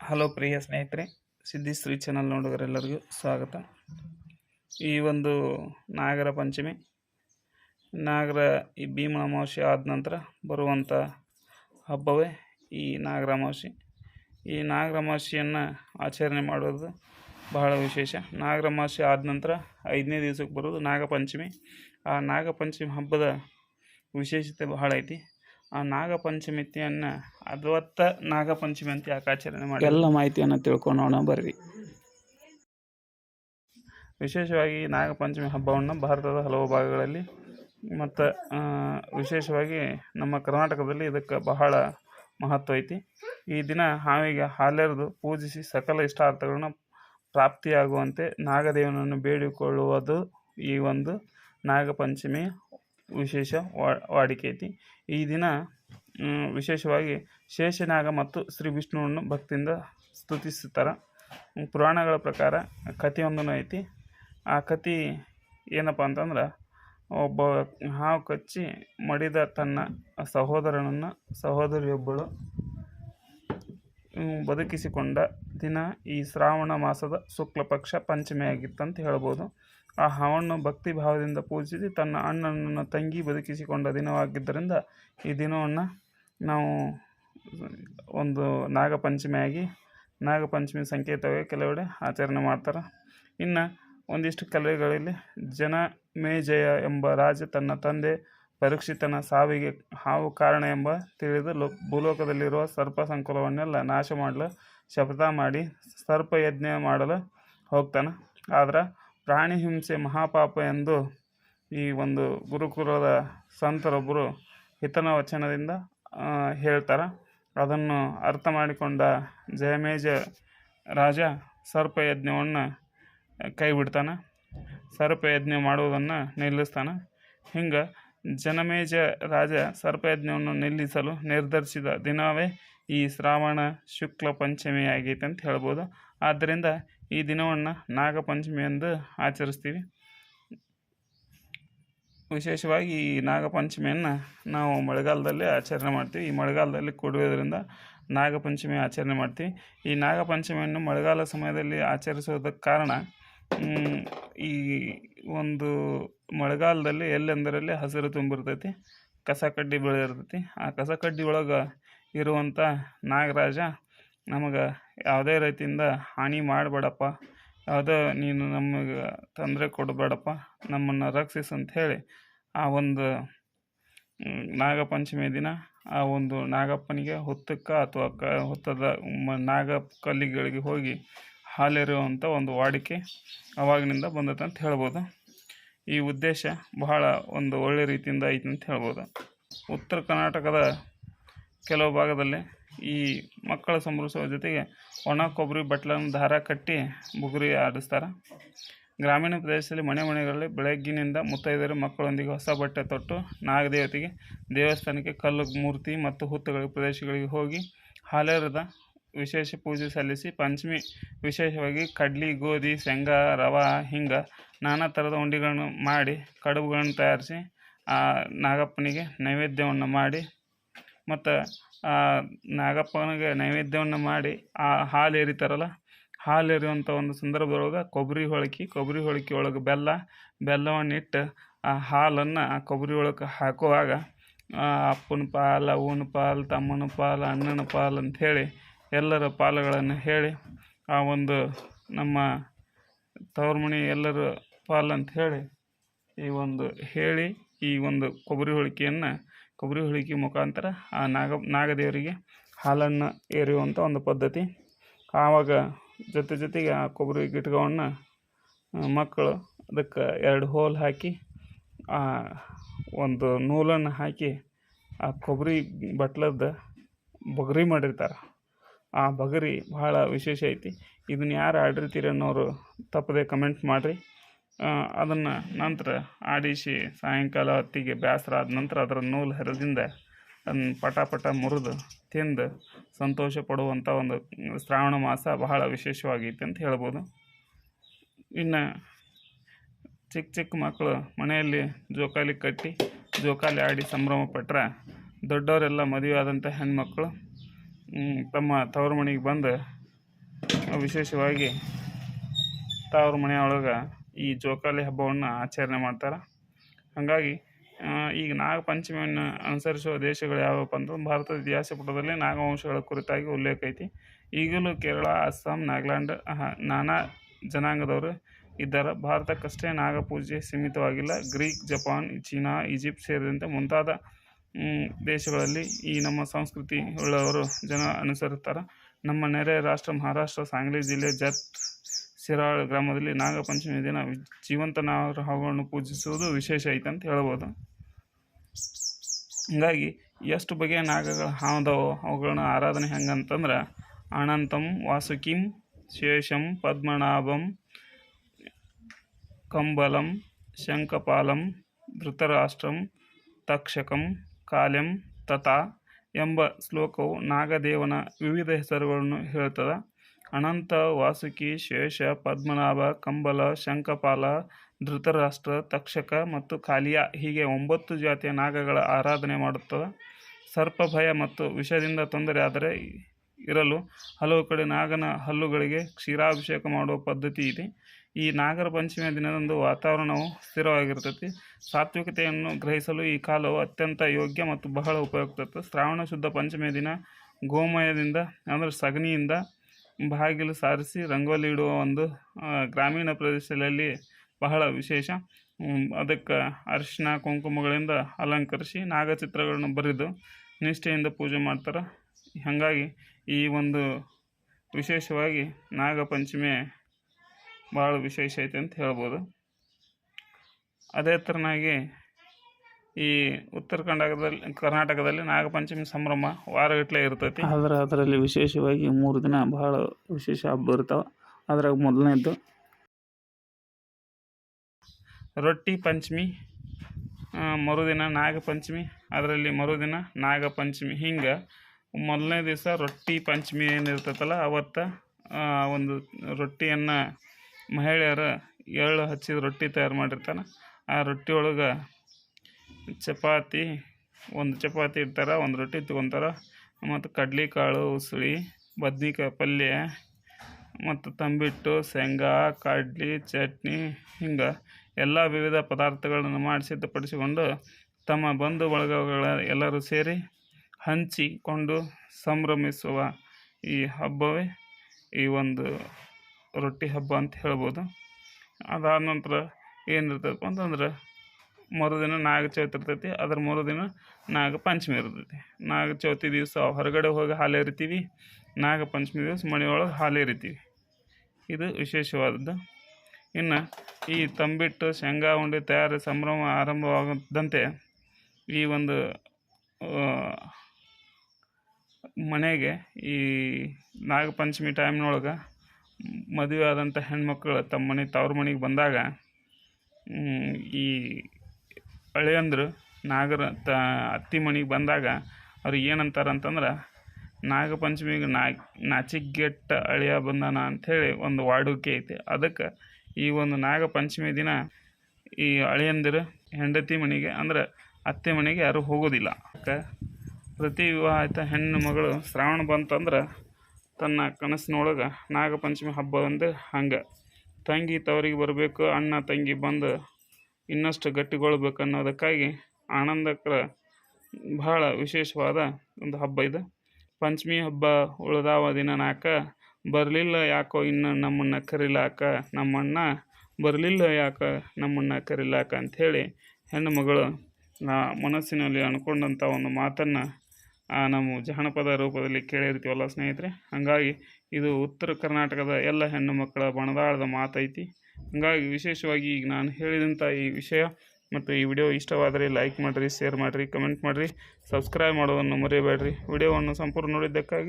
Hello ಪ್ರಿಯ ಸ್ನೇಹಿತರೆ ಸಿದ್ಧಿಶ್ರೀ channel ನೋಡುಗರೆಲ್ಲರಿಗೂ ಸ್ವಾಗತ. ಈ ಒಂದು ನಾಗರ ಪಂಚಮಿ, ನಾಗರ ಈ ಭೀಮ ಅಮಾವಾಸ್ಯೆ ಆದ ನಂತರ ಬರುವಂಥ ಹಬ್ಬವೇ ಈ ನಾಗರ ಅಮಾವಾಸ್ಯೆ. ಈ ನಾಗರ ಅಮಾವಾಸ್ಯೆಯನ್ನು ಆಚರಣೆ ಮಾಡೋದು ಬಹಳ ವಿಶೇಷ. ನಾಗರ ಅಮಾವಾಸ್ಯೆ ಆದ ನಂತರ ಐದನೇ ದಿವಸಕ್ಕೆ ಬರೋದು ನಾಗಪಂಚಮಿ. ಆ ನಾಗಪಂಚಮಿ ಹಬ್ಬದ ವಿಶೇಷತೆ ಬಹಳ ಐತಿ. ಆ ನಾಗಪಂಚಮಿತಿಯನ್ನು ಅದ್ವತ್ತ ನಾಗಪಂಚಮಿ ಅಂತ ಯಾಕೆ ಆಚರಣೆ ಮಾಡಿ ಎಲ್ಲ ಮಾಹಿತಿಯನ್ನು ತಿಳ್ಕೊಳೋಣ ಬರ್ರಿ. ವಿಶೇಷವಾಗಿ ನಾಗಪಂಚಮಿ ಹಬ್ಬವನ್ನು ಭಾರತದ ಹಲವು ಭಾಗಗಳಲ್ಲಿ ಮತ್ತು ವಿಶೇಷವಾಗಿ ನಮ್ಮ ಕರ್ನಾಟಕದಲ್ಲಿ ಇದಕ್ಕೆ ಬಹಳ ಮಹತ್ವ ಐತಿ. ಈ ದಿನ ಹಾವಿಗೆ ಹಾಲೆರೆದು ಪೂಜಿಸಿ ಸಕಲ ಇಷ್ಟಾರ್ಥಗಳನ್ನ ಪ್ರಾಪ್ತಿಯಾಗುವಂತೆ ನಾಗದೇವನನ್ನು ಬೇಡಿಕೊಳ್ಳುವುದು ಈ ಒಂದು ನಾಗಪಂಚಮಿ ವಿಶೇಷ ವಾಡಿಕೆ ಐತಿ ಈ ದಿನ ವಿಶೇಷವಾಗಿ ಶೇಷನಾಗ ಮತ್ತು ಶ್ರೀ ವಿಷ್ಣುವನ್ನು ಭಕ್ತಿಯಿಂದ ಸ್ತುತಿಸ್ತಾರೆ ಪುರಾಣಗಳ ಪ್ರಕಾರ ಕಥೆಯೊಂದೂ ಐತಿ. ಆ ಕತೆ ಏನಪ್ಪ ಅಂತಂದ್ರೆ, ಒಬ್ಬ ಹಾವು ಕಚ್ಚಿ ಮಡಿದ ತನ್ನ ಸಹೋದರನನ್ನು ಸಹೋದರಿಯೊಬ್ಬಳು ಬದುಕಿಸಿಕೊಂಡ ದಿನ ಈ ಶ್ರಾವಣ ಮಾಸದ ಶುಕ್ಲ ಪಕ್ಷ ಪಂಚಮಿಯಾಗಿತ್ತಂತ ಹೇಳ್ಬೋದು. ಆ ಹಾವನ್ನು ಭಕ್ತಿ ಭಾವದಿಂದ ಪೂಜಿಸಿ ತನ್ನ ಅಣ್ಣನನ್ನು ತಂಗಿ ಬದುಕಿಸಿಕೊಂಡ ದಿನವಾಗಿದ್ದರಿಂದ ಈ ದಿನವನ್ನು ನಾವು ಒಂದು ನಾಗಪಂಚಮಿಯಾಗಿ, ನಾಗಪಂಚಮಿ ಸಂಕೇತವಾಗಿ ಕೆಲವೆಡೆ ಆಚರಣೆ ಮಾಡ್ತಾರೆ. ಇನ್ನು ಒಂದಿಷ್ಟು ಕಲೆಗಳಲ್ಲಿ ಜನ ಮೇಜಯ ಎಂಬ ರಾಜ ತನ್ನ ತಂದೆ ಪರೀಕ್ಷಿತನ ಸಾವಿಗೆ ಹಾವು ಕಾರಣ ಎಂಬ ತಿಳಿದು ಲೋ, ಭೂಲೋಕದಲ್ಲಿರುವ ಸರ್ಪ ಸಂಕುಲವನ್ನೆಲ್ಲ ನಾಶ ಮಾಡಲು ಶಪಥ ಮಾಡಿ ಸರ್ಪಯಜ್ಞ ಮಾಡಲು ಹೋಗ್ತಾನೆ. ಆದ್ರೆ ಪ್ರಾಣಿ ಹಿಂಸೆ ಮಹಾಪಾಪ ಎಂದು ಈ ಒಂದು ಗುರುಕುಲದ ಸಂತರೊಬ್ಬರು ಹಿತನ ವಚನದಿಂದ ಹೇಳ್ತಾರೆ. ಅದನ್ನು ಅರ್ಥ ಮಾಡಿಕೊಂಡ ಜಯಮೇಜ ರಾಜ ಸರ್ಪಯಜ್ಞವನ್ನು ಕೈ ಬಿಡ್ತಾನೆ. ಸರ್ಪಯಜ್ಞ ಮಾಡುವುದನ್ನು ನಿಲ್ಲಿಸ್ತಾನೆ. ಹಿಂಗೆ ಜನಮೇಜ ರಾಜ ಸರ್ಪಯಜ್ಞವನ್ನು ನಿಲ್ಲಿಸಲು ನಿರ್ಧರಿಸಿದ ದಿನವೇ ಈ ಶ್ರಾವಣ ಶುಕ್ಲ ಪಂಚಮಿ ಆಗೈತೆ ಅಂತ ಹೇಳ್ಬೋದು. ಆದ್ದರಿಂದ ಈ ದಿನವನ್ನು ನಾಗಪಂಚಮಿ ಎಂದು ಆಚರಿಸ್ತೀವಿ. ವಿಶೇಷವಾಗಿ ಈ ನಾಗಪಂಚಮಿಯನ್ನು ನಾವು ಮಳೆಗಾಲದಲ್ಲಿ ಆಚರಣೆ ಮಾಡ್ತೀವಿ. ಈ ಮಳೆಗಾಲದಲ್ಲಿ ಕೊಡುವುದರಿಂದ ನಾಗಪಂಚಮಿ ಆಚರಣೆ ಮಾಡ್ತೀವಿ. ಈ ನಾಗಪಂಚಮಿಯನ್ನು ಮಳೆಗಾಲ ಸಮಯದಲ್ಲಿ ಆಚರಿಸೋದಕ್ಕೆ ಕಾರಣ ಈ ಒಂದು ಮಳೆಗಾಲದಲ್ಲಿ ಎಲ್ಲೆಂದರಲ್ಲಿ ಹಸಿರು ತುಂಬಿರ್ತೈತಿ ಕಸ ಕಡ್ಡಿ ಬೆಳೆದಿರ್ತೈತಿ. ಆ ಕಸ ಕಡ್ಡಿ ಒಳಗೆ ಇರುವಂಥ ನಾಗರಾಜ ನಮಗೆ ಯಾವುದೇ ರೀತಿಯಿಂದ ಹಾನಿ ಮಾಡಬೇಡಪ್ಪ. ಯಾವುದೋ ನೀನು ನಮಗೆ ತೊಂದರೆ ಕೊಡಬೇಡಪ್ಪ. ನಮ್ಮನ್ನು ರಕ್ಷಿಸು ಹೇಳಿ ಆ ಒಂದು ನಾಗಪಂಚಮಿ ದಿನ ಆ ಒಂದು ನಾಗಪ್ಪನಿಗೆ ಹುತ್ತಕ್ಕೆ ಅಥವಾ ಕ, ಹುತ್ತದ ನಾಗ ಕಲ್ಲಿಗಳಿಗೆ ಹೋಗಿ ಹಾಲೆರೆಯುವಂಥ ಒಂದು ವಾಡಿಕೆ ಅವಾಗಿನಿಂದ ಬಂದೈತೆ ಅಂತ ಹೇಳ್ಬೋದು. ಈ ಉದ್ದೇಶ ಬಹಳ ಒಂದು ಒಳ್ಳೆ ರೀತಿಯಿಂದ ಐತೆ ಅಂತ ಹೇಳ್ಬೋದು. ಉತ್ತರ ಕರ್ನಾಟಕದ ಕೆಲವು ಭಾಗದಲ್ಲಿ ಈ ಮಕ್ಕಳ ಸಂಭ್ರಮಿಸುವ ಜೊತೆಗೆ ಒಣ, ಕೊಬ್ಬರಿ, ಬಟ್ಲನ್ನು ದಾರ ಕಟ್ಟಿ ಬುಗುರಿ ಆಡಿಸ್ತಾರೆ. ಗ್ರಾಮೀಣ ಪ್ರದೇಶದಲ್ಲಿ ಮನೆ ಮನೆಗಳಲ್ಲಿ ಬೆಳಗ್ಗಿನಿಂದ ಮುತ್ತೈದರು ಮಕ್ಕಳೊಂದಿಗೆ ಹೊಸ ಬಟ್ಟೆ ತೊಟ್ಟು ನಾಗದೇವತೆಗೆ ದೇವಸ್ಥಾನಕ್ಕೆ ಕಲ್ಲು, ಮೂರ್ತಿ ಮತ್ತು ಹುತ್ತುಗಳಿಗೆ ಪ್ರದೇಶಗಳಿಗೆ ಹೋಗಿ ಹಾಲೇರದ ವಿಶೇಷ ಪೂಜೆ ಸಲ್ಲಿಸಿ ಪಂಚಮಿ ವಿಶೇಷವಾಗಿ ಕಡ್ಲಿ, ಗೋಧಿ, ಶೇಂಗಾ, ರವೆ, ಹಿಂಗೆ ನಾನಾ ಥರದ ಉಂಡೆಗಳನ್ನು ಮಾಡಿ ಕಡುಬುಗಳನ್ನು ತಯಾರಿಸಿ ಆ ನಾಗಪ್ಪನಿಗೆ ನೈವೇದ್ಯವನ್ನು ಮಾಡಿ ಮತ್ತು ನಾಗಪ್ಪನಿಗೆ ನೈವೇದ್ಯವನ್ನು ಮಾಡಿ ಆ ಹಾಲು ಎರಿತಾರಲ್ಲ ಹಾಲು ಎರೆಯುವಂಥ ಒಂದು ಸಂದರ್ಭದೊಳಗೆ ಕೊಬ್ಬರಿ ಹೊಳಕಿ ಕೊಬ್ಬರಿ ಹೊಳಕಿ ಒಳಗೆ ಬೆಲ್ಲ, ಬೆಲ್ಲವನ್ನು ಇಟ್ಟು ಆ ಹಾಲನ್ನು ಆ ಕೊಬ್ಬರಿ ಒಳಗೆ ಹಾಕುವಾಗ ಅಪ್ಪನ ಪಾಲು, ಅವ್ವನ ಪಾಲು, ತಮ್ಮನ ಪಾಲು, ಅಣ್ಣನ ಪಾಲು ಅಂಥೇಳಿ ಎಲ್ಲರ ಪಾಲುಗಳನ್ನು ಹೇಳಿ ಆ ಒಂದು ನಮ್ಮ ತವರ್ಮಣಿ ಎಲ್ಲರ ಪಾಲು ಅಂತ ಹೇಳಿ ಈ ಒಂದು ಹೇಳಿ ಈ ಒಂದು ಕೊಬ್ಬರಿ ಹೋಳಿಗೆಯನ್ನು ಕೊಬ್ಬರಿ ಹೋಳಿಗೆ ಮುಖಾಂತರ ಆ ನಾಗ, ನಾಗದೇವರಿಗೆ ಹಾಲನ್ನು ಏರಿಯುವಂಥ ಒಂದು ಪದ್ಧತಿ. ಆವಾಗ ಜೊತೆ ಜೊತೆಗೆ ಆ ಕೊಬ್ಬರಿ ಗಿಟ್ಕವನ್ನು ಮಕ್ಕಳು ಅದಕ್ಕೆ ಎರಡು ಹೋಲ್ ಹಾಕಿ, ಆ, ಒಂದು ನೂಲನ್ನು ಹಾಕಿ ಆ ಕೊಬ್ಬರಿ ಬಟ್ಲದ ಬಗರಿ ಮಾಡಿರ್ತಾರೆ. ಆ ಬಗರಿ ಭಾಳ ವಿಶೇಷ ಐತಿ. ಇದನ್ನು ಯಾರು ಆಡಿರ್ತೀರಿ ಅನ್ನೋರು ತಪ್ಪದೆ ಕಮೆಂಟ್ ಮಾಡಿರಿ. ಅದನ್ನು ನಂತರ ಆಡಿಸಿ ಸಾಯಂಕಾಲ ಹೊತ್ತಿಗೆ ಬೇಸರ ಆದ ನಂತರ ಅದರ ನೂಲು ಹರಿದಿಂದ ಅದನ್ನು ಪಟ ಪಟ ಮುರಿದು ತಿಂದು ಸಂತೋಷ ಪಡುವಂಥ ಒಂದು ಶ್ರಾವಣ ಮಾಸ ಬಹಳ ವಿಶೇಷವಾಗೈತೆ ಅಂತ ಹೇಳ್ಬೋದು. ಇನ್ನು ಚಿಕ್ಕ ಚಿಕ್ಕ ಮಕ್ಕಳು ಮನೆಯಲ್ಲಿ ಜೋಕಾಲಿ ಕಟ್ಟಿ ಜೋಕಾಲಿ ಆಡಿ ಸಂಭ್ರಮ ಪಟ್ಟರೆ ದೊಡ್ಡವರೆಲ್ಲ ಮದುವೆ ಆದಂಥ ಹೆಣ್ಮಕ್ಳು ತಮ್ಮ ತವರು ಮನೆಗೆ ಬಂದು ವಿಶೇಷವಾಗಿ ತವ್ರ ಮನೆಯೊಳಗೆ ಈ ಜೋಕಾಲಿ ಹಬ್ಬವನ್ನು ಆಚರಣೆ ಮಾಡ್ತಾರೆ. ಹಾಗಾಗಿ ಈಗ ನಾಗಪಂಚಮಿಯನ್ನು ಅನುಸರಿಸುವ ದೇಶಗಳು ಯಾವಪ್ಪ ಅಂತಂದ್ರೆ ಭಾರತದ ಇತಿಹಾಸ ಪುಟದಲ್ಲಿ ನಾಗವಂಶಗಳ ಕುರಿತಾಗಿ ಉಲ್ಲೇಖ ಐತಿ. ಈಗಲೂ ಕೇರಳ, ಅಸ್ಸಾಂ, ನಾಗಾಲ್ಯಾಂಡ್ ನಾನಾ ಜನಾಂಗದವರು ಇದ್ದಾರೆ. ಭಾರತಕ್ಕಷ್ಟೇ ನಾಗಪೂಜೆ ಸೀಮಿತವಾಗಿಲ್ಲ. ಗ್ರೀಕ್, ಜಪಾನ್, ಚೀನಾ, ಈಜಿಪ್ಟ್ ಸೇರಿದಂತೆ ಮುಂತಾದ ದೇಶಗಳಲ್ಲಿ ಈ ನಮ್ಮ ಸಂಸ್ಕೃತಿ ಉಳ್ಳವರು ಜನ ಅನುಸರಿಸ್ತಾರೆ. ನಮ್ಮ ನೆರೆ ರಾಷ್ಟ್ರ ಮಹಾರಾಷ್ಟ್ರ, ಸಾಂಗ್ಲಿ ಜಿಲ್ಲೆ ಜತ್ ಸಿರಾಳ್ ಗ್ರಾಮದಲ್ಲಿ ನಾಗಪಂಚಮಿ ದಿನ ಜೀವಂತ ನಾಗರ ಹಾವುಗಳನ್ನು ಪೂಜಿಸುವುದು ವಿಶೇಷ ಐತೆ ಅಂತ ಹೇಳ್ಬೋದು. ಹೀಗಾಗಿ ಎಷ್ಟು ಬಗೆಯ ನಾಗಗಳು ಹಾವದವು ಅವುಗಳನ್ನ ಆರಾಧನೆ ಹೆಂಗಂತಂದ್ರೆ ಅನಂತಂ, ವಾಸುಕಿಂ, ಶೇಷಂ, ಪದ್ಮನಾಭಂ, ಕಂಬಲಂ ಶಂಕಪಾಲಂ ಧೃತರಾಷ್ಟ್ರಂ, ತಕ್ಷಕಂ ಕಾಲ್ಯಂ ತಥಾ ಎಂಬ ಶ್ಲೋಕವು ನಾಗದೇವನ ವಿವಿಧ ಹೆಸರುಗಳನ್ನು ಹೇಳ್ತದೆ. ಅನಂತ, ವಾಸುಕಿ, ಶೇಷ, ಪದ್ಮನಾಭ, ಕಂಬಲ, ಶಂಖಪಾಲ, ಧೃತರಾಷ್ಟ್ರ, ತಕ್ಷಕ ಮತ್ತು ಕಾಲಿಯ ಹೀಗೆ ಒಂಬತ್ತು ಜಾತಿಯ ನಾಗಗಳ ಆರಾಧನೆ ಮಾಡುತ್ತದೆ ಸರ್ಪ, ಭಯ ಮತ್ತು ವಿಷದಿಂದ ತೊಂದರೆ ಆದರೆ ಇರಲು ಹಲವು ಕಡೆ ನಾಗನ ಹಲ್ಲುಗಳಿಗೆ ಕ್ಷೀರಾಭಿಷೇಕ ಮಾಡುವ ಪದ್ಧತಿ ಇದೆ. ಈ ನಾಗರ ಪಂಚಮಿಯ ದಿನದಂದು ವಾತಾವರಣವು ಸ್ಥಿರವಾಗಿರ್ತೈತಿ. ಸಾತ್ವಿಕತೆಯನ್ನು ಗ್ರಹಿಸಲು ಈ ಕಾಲವು ಅತ್ಯಂತ ಯೋಗ್ಯ ಮತ್ತು ಬಹಳ ಉಪಯುಕ್ತ ಶ್ರಾವಣ ಶುದ್ಧ ಪಂಚಮಿಯ ದಿನ ಗೋಮಯದಿಂದ, ಅಂದರೆ ಸಗಣಿಯಿಂದ ಬಾಗಿಲು ಸಾರಿಸಿ ರಂಗೋಲಿ ಇಡುವ ಒಂದು ಗ್ರಾಮೀಣ ಪ್ರದೇಶದಲ್ಲಿ ಬಹಳ ವಿಶೇಷ. ಅದಕ್ಕೆ ಅರಿಶಿನ ಕುಂಕುಮಗಳಿಂದ ಅಲಂಕರಿಸಿ ನಾಗಚಿತ್ರಗಳನ್ನು ಬರೆದು ನಿಷ್ಠೆಯಿಂದ ಪೂಜೆ ಮಾಡ್ತಾರೆ. ಹಾಗಾಗಿ ಈ ಒಂದು ವಿಶೇಷವಾಗಿ ನಾಗಪಂಚಮಿ ಭಾಳ ವಿಶೇಷ ಐತೆ ಅಂತ ಹೇಳ್ಬೋದು. ಅದೇ ಥರನಾಗಿ ಈ ಉತ್ತರ ಕರ್ನಾಟಕದಲ್ಲಿ ಕರ್ನಾಟಕದಲ್ಲಿ ನಾಗಪಂಚಮಿ ಸಂಭ್ರಮ ವಾರಗಟ್ಟಲೆ ಇರ್ತೈತಿ. ಆದ್ರೆ ಅದರಲ್ಲಿ ವಿಶೇಷವಾಗಿ ಮೂರು ದಿನ ಬಹಳ ವಿಶೇಷ ಹಬ್ಬ ಇರ್ತಾವೆ. ಅದ್ರಾಗ ಮೊದಲನೇದ್ದು ರೊಟ್ಟಿ ಪಂಚಮಿ ಮರುದಿನ ನಾಗಪಂಚಮಿ ಅದರಲ್ಲಿ ಮರುದಿನ ನಾಗಪಂಚಮಿ. ಹಿಂಗೆ ಮೊದಲನೇ ದಿವಸ ರೊಟ್ಟಿ ಪಂಚಮಿ ಏನಿರ್ತೈತಲ್ಲ ಅವತ್ತು ಒಂದು ರೊಟ್ಟಿಯನ್ನು ಮಹಿಳೆಯರು ಎಳ್ಳು ಹಚ್ಚಿದ ರೊಟ್ಟಿ ತಯಾರು ಮಾಡಿರ್ತಾನೆ. ಆ ರೊಟ್ಟಿ ಒಳಗೆ ಚಪಾತಿ, ಒಂದು ಚಪಾತಿ ಇಡ್ತಾರೆ, ಒಂದು ರೊಟ್ಟಿ ತೊಗೊತಾರೆ ಮತ್ತು ಕಡ್ಲೆಕಾಳು, ಉಸುಳಿ, ಬದ್ನಿಕಾಯಿ ಪಲ್ಯ, ಮತ್ತು ತಂಬಿಟ್ಟು, ಶೇಂಗಾ, ಕಡ್ಲೆ, ಚಟ್ನಿ, ಹಿಂಗೆ ಎಲ್ಲ ವಿವಿಧ ಪದಾರ್ಥಗಳನ್ನು ಮಾಡಿ ಸಿದ್ಧಪಡಿಸಿಕೊಂಡು ತಮ್ಮ ಬಂಧು ಬಳಗಗಳ ಎಲ್ಲರೂ ಸೇರಿ ಹಂಚಿಕೊಂಡು ಸಂಭ್ರಮಿಸುವ ಈ ಹಬ್ಬವೇ ಈ ಒಂದು ರೊಟ್ಟಿ ಹಬ್ಬ ಅಂತ ಹೇಳ್ಬೋದು. ಅದಾದ ನಂತರ ಏನಿರ್ತದಪ್ಪ ಅಂತಂದ್ರೆ ಮರುದಿನ ನಾಗ ಚೌತಿ ಇರ್ತೈತಿ, ಅದ್ರ ಮರುದಿನ ನಾಗ ಪಂಚಮಿ ಇರ್ತೈತಿ. ನಾಗ ಚೌತಿ ದಿವಸ ಹೊರಗಡೆ ಹೋಗಿ ಹಾಲು ಎರಿತೀವಿ ನಾಗ ಪಂಚಮಿ ದಿವಸ ಮನೆಯೊಳಗೆ ಹಾಲು ಎರಿತೀವಿ ಇದು ವಿಶೇಷವಾದದ್ದು. ಇನ್ನು ಈ ತಂಬಿಟ್ಟು ಶೇಂಗಾ ಉಂಡೆ ತಯಾರಿ ಸಂಭ್ರಮ ಆರಂಭವಾಗದಂತೆ ಈ ಒಂದು ಮನೆಗೆ ಈ ನಾಗಪಂಚಮಿ ಟೈಮ್ನೊಳಗೆ ಮದುವೆ ಆದಂಥ ಹೆಣ್ಮಕ್ಳು ತಮ್ಮ ಮನೆ ತವ್ರ ಮನೆಗೆ ಬಂದಾಗ ಈ ಹಳೆಯಂದ್ರು ನಾಗರ ತ ಅತ್ತಿ ಮನೆಗೆ ಬಂದಾಗ ಅವ್ರಿಗೆ ಏನಂತಾರೆ ಅಂತಂದ್ರೆ, ನಾಗಪಂಚಮಿಗೆ ನಾಚಿಗೆಟ್ಟ ಅಳಿಯ ಬಂದಾನ ಅಂಥೇಳಿ ಒಂದು ವಾಡುಕೆ ಐತಿ. ಅದಕ್ಕೆ ಈ ಒಂದು ನಾಗಪಂಚಮಿ ದಿನ ಈ ಅಳಿಯಂದಿರು ಹೆಂಡತಿ ಮನೆಗೆ ಅಂದ್ರೆ ಅತ್ತೆ ಮನೆಗೆ ಯಾರೂ ಹೋಗೋದಿಲ್ಲ. ಅದಕ್ಕೆ ಪ್ರತಿ ವಿವಾಹಿತ ಹೆಣ್ಣು ಮಗಳು ಶ್ರಾವಣ ಬಂತಂದ್ರೆ ತನ್ನ ಕನಸಿನೊಳಗೆ ನಾಗಪಂಚಮಿ ಹಬ್ಬ ಒಂದು ಹಂಗೆ. ತಂಗಿ ತವರಿಗೆ ಬರಬೇಕು, ಅಣ್ಣ ತಂಗಿ ಬಂದು ಇನ್ನಷ್ಟು ಗಟ್ಟಿಗೊಳ್ಬೇಕನ್ನೋದಕ್ಕಾಗಿ ಆನಂದಕರ ಬಹಳ ವಿಶೇಷವಾದ ಒಂದು ಹಬ್ಬ ಇದು. ಪಂಚಮಿ ಹಬ್ಬ ಉಳಿದಾವ ದಿನ ನಾಕ ಬರಲಿಲ್ಲ ಯಾಕೋ ಇನ್ನು ನಮ್ಮನ್ನು ಕರಿಲಾಕ, ನಮ್ಮಣ್ಣ ಬರಲಿಲ್ಲ ಯಾಕ ನಮ್ಮನ್ನು ಕರಿಲಾಕ ಅಂಥೇಳಿ ಹೆಣ್ಣು ಮಗಳು ಮನಸ್ಸಿನಲ್ಲಿ ಅಂದ್ಕೊಂಡಂಥ ಒಂದು ಮಾತನ್ನು ನಮ್ಮ ಜಾನಪದ ರೂಪದಲ್ಲಿ ಕೇಳಿರ್ತೀವಲ್ಲ ಸ್ನೇಹಿತರೆ? ಹಾಗಾಗಿ ಇದು ಉತ್ತರ ಕರ್ನಾಟಕದ ಎಲ್ಲ ಹೆಣ್ಣು ಮಕ್ಕಳ ಬಣದಾಳದ ಮಾತೈತಿ. ಹಾಗಾಗಿ ವಿಶೇಷವಾಗಿ ಈಗ ನಾನು ಹೇಳಿದಂಥ ಈ ವಿಷಯ ಮತ್ತು ಈ ವಿಡಿಯೋ ಇಷ್ಟವಾದರೆ ಲೈಕ್ ಮಾಡಿರಿ, ಶೇರ್ ಮಾಡಿರಿ, ಕಮೆಂಟ್ ಮಾಡಿರಿ, ಸಬ್ಸ್ಕ್ರೈಬ್ ಮಾಡೋದನ್ನು ಮರೆಯಬೇಡ್ರಿ ವಿಡಿಯೋವನ್ನು ಸಂಪೂರ್ಣ ನೋಡಿದ್ದಕ್ಕಾಗಿ